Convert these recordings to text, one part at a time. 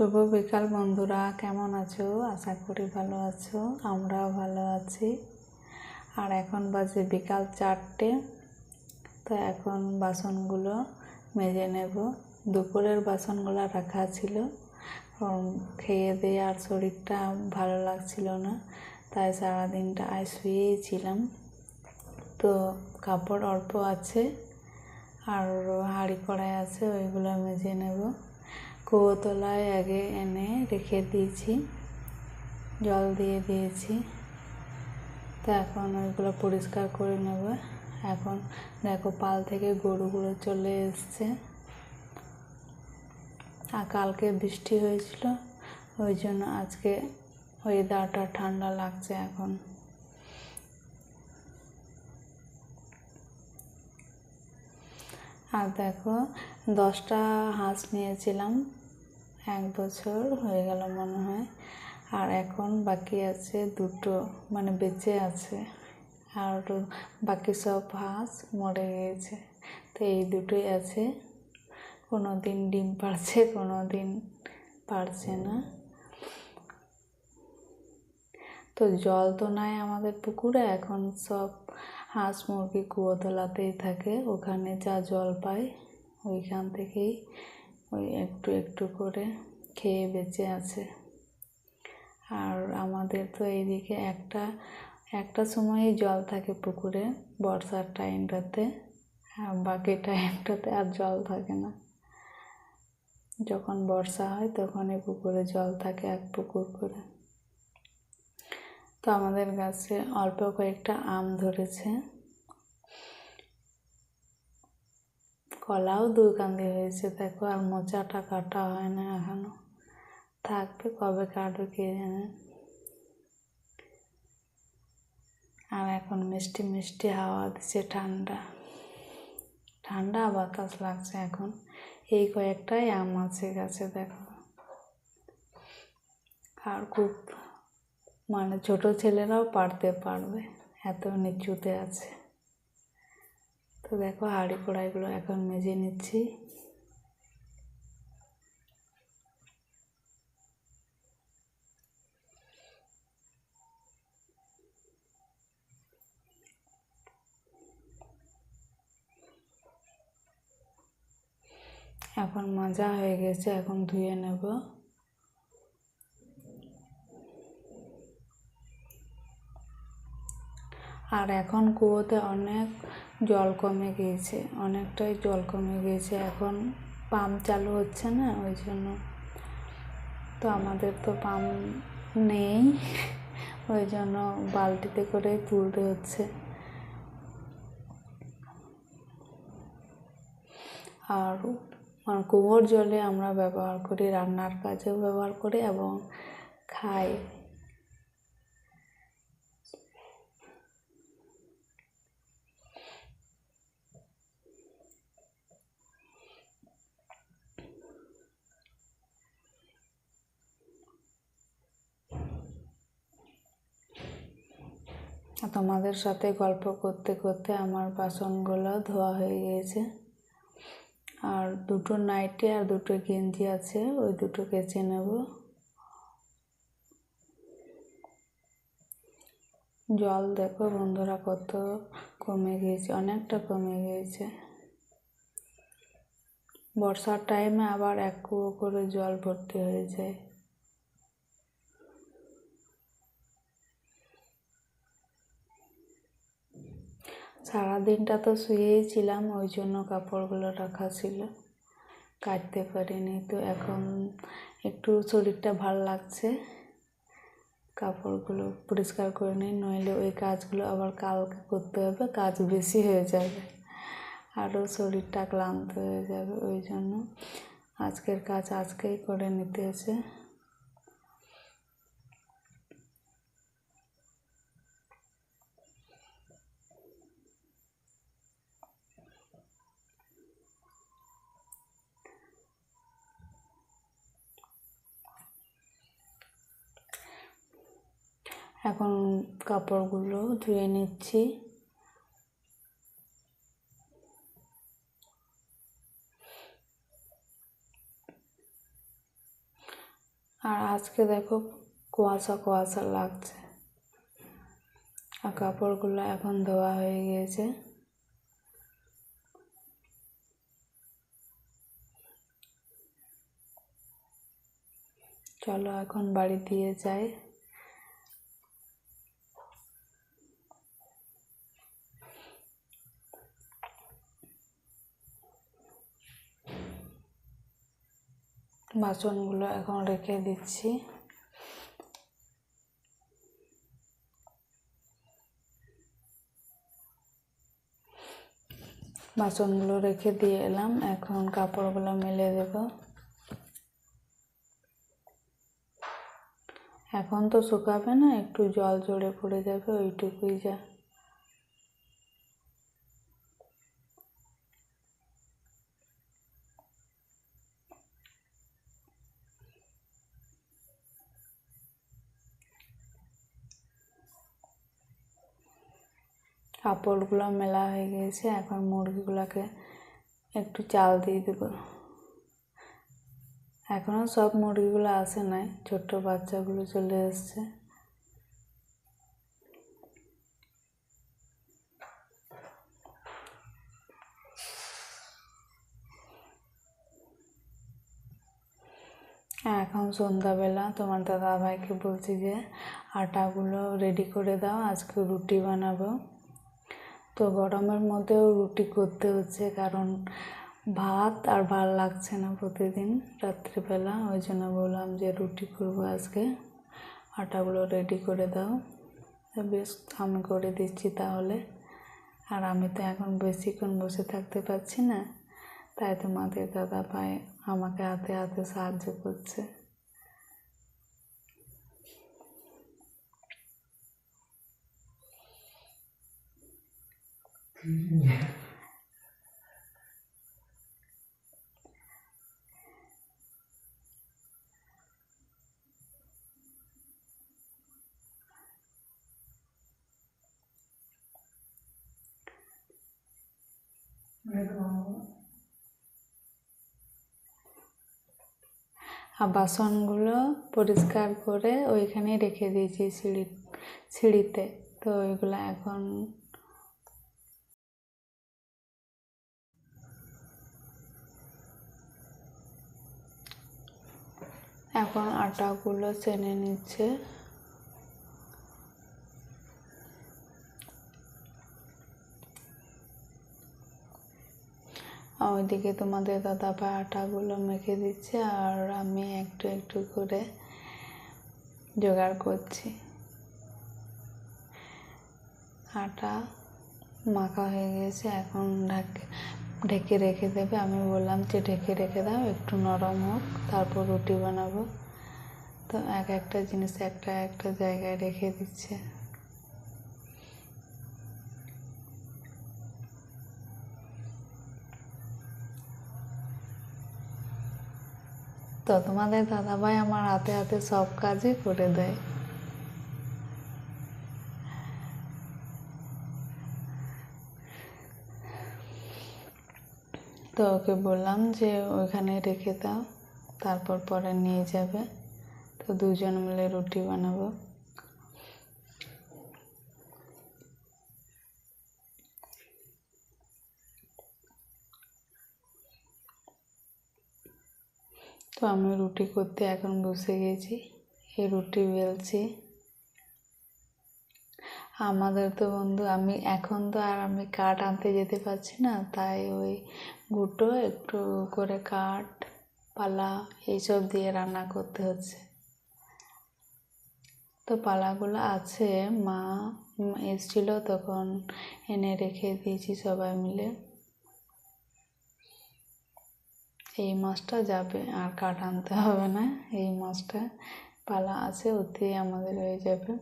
শুভ বিকাল বন্ধুরা, কেমন আছো? আশা করি ভালো আছো, আমরাও ভালো আছি। আর এখন বাজে বিকাল চারটে, তো এখন বাসনগুলো মেজে নেব। দুপুরের বাসনগুলো রাখা ছিল খেয়ে দিয়ে আর শরীরটা ভালো লাগছিল না, তাই সারাদিনটা আজ শুয়েই ছিলাম তো কাপড় অল্প আছে, আর হাঁড়ি কড়াই আছে, ওইগুলো মেজে নেব। কুয়োতলায় আগে এনে রেখে দিয়েছি। জল দিয়ে দিয়েছি। তো এখন ওইগুলো পরিষ্কার করে নেব। এখন দেখো পাল থেকে গরুগুলো চলে এসছে। আর কালকে বৃষ্টি হয়েছিল, ওই জন্য আজকে ওয়েদারটা ঠান্ডা লাগছে এখন। আর দেখো দশটা হাঁস নিয়েছিলাম। এক বছর হয়ে গেল মনে হয়। আর এখন বাকি আছে দুটো মানে বেঁচে আছে। আর বাকি সব হাঁস মরে গিয়েছে। তো এই দুটোই আছে। কোনো দিন ডিম পারছে কোনো দিন পারছে না। তো জল তো নাই আমাদের পুকুরে, এখন সব হাঁস মুরগি কুয়োতলাতেই থাকে। ওখানে যা জল পায় ওইখান থেকেই ওই একটু একটু করে খেয়ে বেঁচে আছে। আর আমাদের তো এইদিকে একটা একটা সময়ই জল থাকে পুকুরে বর্ষার টাইমটাতে, আর বাকি টাইমটাতে আর জল থাকে না। যখন বর্ষা হয় তখনই পুকুরে জল থাকে এক পুকুর করে। তো আমাদের গাছে অল্প কয়েকটা আম ধরেছে। কলাও দুকান্দি হয়েছে, দেখো আর মোচাটা কাটা হয় না এখনও। থাকবে কবে কাটবে কে জানে। আর এখন মিষ্টি মিষ্টি হাওয়া দিচ্ছে ঠান্ডা। ঠান্ডা বাতাস লাগছে এখন। এই কয়েকটাই আম আছে গাছে, দেখো। আর খুব মানে ছোট ছেলেরাও পারতে পারবে, এত নিচুতে আছে। তো দেখো হাঁড়ি কড়াইগুলো এখন মেজে নিচ্ছি। এখন মাজা হয়ে গেছে, এখন ধুয়ে নেব। আর এখন কুয়োতে অনেক জল কমে গিয়েছে, অনেকটাই জল কমে গিয়েছে। এখন পাম্প চালু হচ্ছে না, ওই জন্য তো আমাদের তো পাম্প নেই, ওই জন্য বালতিতে করে তুলতে হচ্ছে। আর আর কুয়োর জলে আমরা ব্যবহার করি, রান্নার কাজেও ব্যবহার করি এবং খাই। তোমাদের সাথে গল্প করতে করতে আমার বাসনগুলো ধোয়া হয়ে গিয়েছে। আর দুটো নাইটি আর দুটো গেঞ্জি আছে, ওই দুটো কেচে নেব। জল দেখো বন্ধুরা কত কমে গিয়েছে, অনেকটা কমে গিয়েছে। বর্ষার টাইমে আবার এক কুয়ো করে জল ভর্তি হয়ে যায়। সারাদিনটা তো শুয়েই ছিলাম, ওই জন্য কাপড়গুলো রাখা ছিল। কাটতে পারিনি তো এখন একটু শরীরটা ভালো লাগছে। কাপড়গুলো পরিষ্কার করে নিই, নইলে ওই কাজগুলো আবার কালকে করতে হবে, কাজ বেশি হয়ে যাবে। আরও শরীরটা ক্লান্ত হয়ে যাবে, ওই জন্য আজকের কাজ আজকেই করে নিতে হচ্ছে এখন কাপড়গুলো ধুয়ে নিচ্ছি। আর আজকে দেখো কুয়াশা কুয়াশা লাগছে। আর কাপড়গুলো এখন ধোয়া হয়ে গিয়েছে। চলো এখন বাড়ি দিয়ে যাই। বাসনগুলো এখন রেখে দিচ্ছি। বাসনগুলো রেখে দিয়ে এলাম। এখন কাপড়গুলো মেলে দেব। এখন তো শুকাবে না, একটু জল জড়ে পড়ে যাবে, ওইটুকুই যা কাপড়গুলো মেলা হয়ে গিয়েছে এখন মুরগিগুলোকে একটু চাল দিয়ে দেবো। এখনও সব মুরগিগুলো আসে নাই, ছোট্ট বাচ্চাগুলো চলে এসছে। এখন সন্ধ্যাবেলা তোমার দাদা ভাইকে বলছি যে আটাগুলো রেডি করে দাও, আজকে রুটি বানাবো। তো গরমের মধ্যেও রুটি করতে হচ্ছে, কারণ ভাত আর ভালো লাগছে না প্রতিদিন রাত্রিবেলা। ওই জন্য বললাম যে রুটি করব আজকে। আটাগুলো রেডি করে দাও। বেশ, আমি করে দিচ্ছি তাহলে। আর আমি তো এখন বেশিক্ষণ বসে থাকতে পারছি না, তাই তোমাদের দাদা ভাই আমাকে হাতে হাতে সাহায্য করছে। আর বাসনগুলো পরিষ্কার করে ওইখানে রেখে দিয়েছি সিঁড়ি সিঁড়িতে। তো ওইগুলো এখন এখন আটাগুলো চেনে নিচ্ছে। ওইদিকে তোমাদের দাদা ভাই আটাগুলো মেখে দিচ্ছে আর আমি একটু একটু করে জোগাড় করছি। আটা মাখা হয়ে গেছে, এখন ঢাকে ঢেকে রেখে দেবে। আমি বললাম যে ঢেকে রেখে দাও, একটু নরম হোক, তারপর রুটি বানাবো। তো এক একটা জিনিস একটা একটা জায়গায় রেখে দিচ্ছে। তো তোমাদের দাদাভাই আমার হাতে হাতে সব কাজই করে দেয়। তো ওকে বললাম যে ওইখানে রেখে দাও, তারপর পরে নিয়ে যাবে। তো দুজন মিলে রুটি বানাবো। তো আমি রুটি করতে এখন বসে গেছি, এই রুটি বেলছি। আমাদের তো বন্ধু, আমি এখন তো আর আমি কাঠ আনতে যেতে পারছি না, তাই ওই গুঁটো, একটু করে কাঠ, পালা এইসব দিয়ে রান্না করতে হচ্ছে। তো পালাগুলো আছে, মা এসছিল তখন এনে রেখে দিয়েছি সবাই মিলে। এই মাছটা যাবে, আর কাঠ আনতে হবে না, এই মাছটা পালা আছে, ওতেই আমাদের হয়ে যাবে।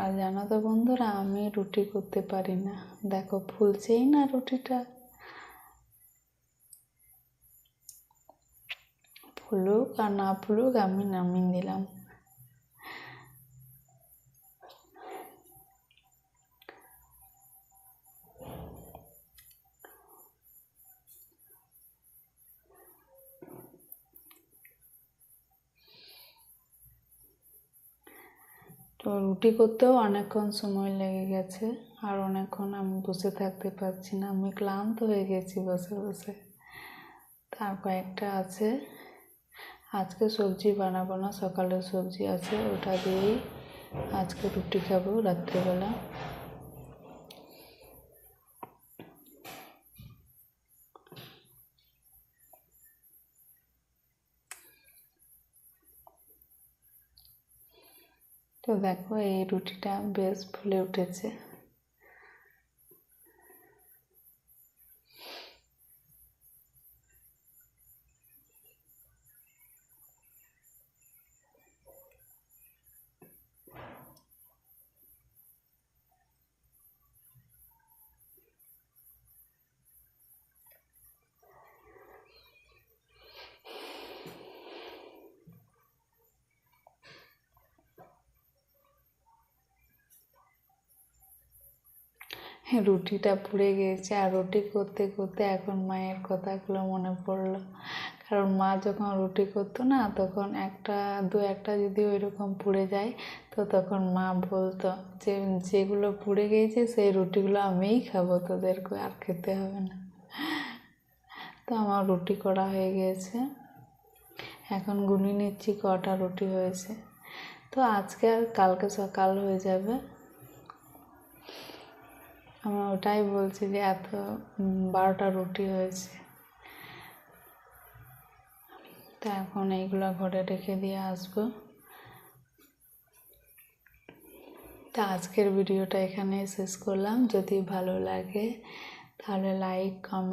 আর জানো তো বন্ধুরা, আমি রুটি করতে পারি না। দেখো, ফুলছেই না রুটিটা। ফুলুক আর না ফুলুক, আমি নামিয়ে দিলাম। তো রুটি করতেও অনেকক্ষণ সময় লেগে গেছে, আর অনেকক্ষণ আমি বসে থাকতে পারছি না। আমি ক্লান্ত হয়ে গেছি বসে বসে। তার কয়েকটা আছে। আজকে সবজি বানাবো না সকালের সবজি আছে, ওটা দিয়েই আজকে রুটি খাব রাত্রেবেলা। তো দেখো এই রুটিটা বেশ ফুলে উঠেছে হ্যাঁ রুটিটা পুড়ে গিয়েছে আর রুটি করতে করতে এখন মায়ের কথাগুলো মনে পড়ল। কারণ মা যখন রুটি করতো না, তখন একটা, দু একটা যদি ওইরকম পুড়ে যায়, তো তখন মা বলতো, যে, যেগুলো পুড়ে গিয়েছে, সেই রুটিগুলো আমিই খাব, তোদেরকে আর খেতে হবে না। তো আমার রুটি করা হয়ে গিয়েছে। এখন গুনি নিচ্ছি কটা রুটি হয়েছে। তো আজকে আর কালকে সকাল হয়ে যাবে। আমি ওটাই বলছি যে এত বারোটা রুটি হয়েছে। তো এখন এইগুলো ঘরে রেখে দিয়ে আসব। তা আজকের ভিডিওটা এখানে শেষ করলাম। যদি ভালো লাগে তাহলে লাইক কমেন্ট